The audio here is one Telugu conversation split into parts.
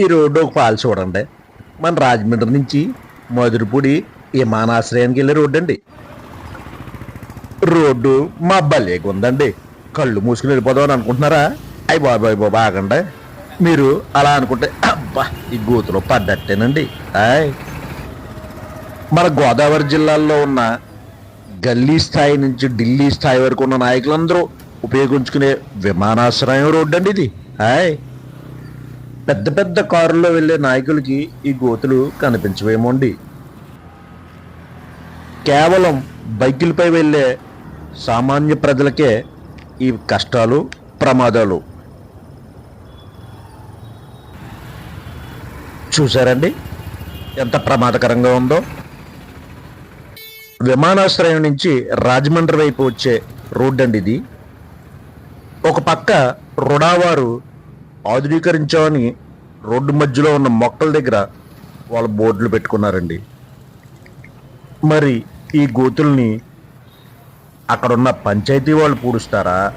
ఈ రోడ్డు ఒక పాలు చూడండి. మన రాజమండ్రి నుంచి మధురపూడి విమానాశ్రయానికి వెళ్ళే రోడ్డు అండి. రోడ్డు మా భలేగా ఉందండి. కళ్ళు మూసుకుని వెళ్ళిపోదాం అని అనుకుంటున్నారా? అయ్యి బాబాయ్ బాబా ఆగండి మీరు అలా అనుకుంటే అబ్బా ఈ గోతులో పడ్డట్టేనండి. ఆయ్. మన గోదావరి జిల్లాల్లో ఉన్న గల్లీ స్థాయి నుంచి ఢిల్లీ స్థాయి వరకు ఉన్న నాయకులందరూ ఉపయోగించుకునే విమానాశ్రయం రోడ్డు అండి ఇది. హాయ్ పెద్ద పెద్ద కారుల్లో వెళ్ళే నాయకులకి ఈ గోతులు కనిపించవేమోండి. కేవలం బైకులపై వెళ్ళే సామాన్య ప్రజలకే ఈ కష్టాలు ప్రమాదాలు. చూసారండి ఎంత ప్రమాదకరంగా ఉందో. విమానాశ్రయం నుంచి రాజమండ్రి వైపు వచ్చే రోడ్డు అండి ఇది. ఒక పక్క రుడావారు ఆధునీకరించామని రోడ్డు మధ్యలో ఉన్న మొక్కల దగ్గర వాళ్ళ బోర్డులు పెట్టుకున్నారండి. మరి ఈ గోతుల్ని అక్కడున్న పంచాయతీ వాళ్ళు పూడుస్తారా?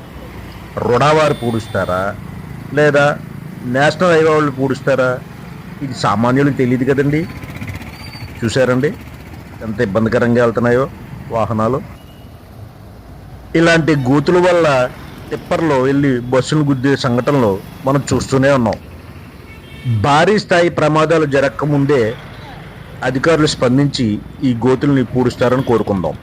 రుణావారు పూడుస్తారా? లేదా నేషనల్ హైవే వాళ్ళు పూడుస్తారా? ఇది సామాన్యులకు తెలియదు కదండి. చూసారండి ఎంత ఇబ్బందికరంగా వెళ్తున్నాయో వాహనాలు. ఇలాంటి గోతుల వల్ల టిప్పర్లో వెళ్ళి బస్సును గుద్దే సంఘటనలు మనం చూస్తూనే ఉన్నాం. భారీ స్థాయి ప్రమాదాలు జరగకముందే అధికారులు స్పందించి ఈ గోతుల్ని పూడుస్తారని కోరుకుందాం.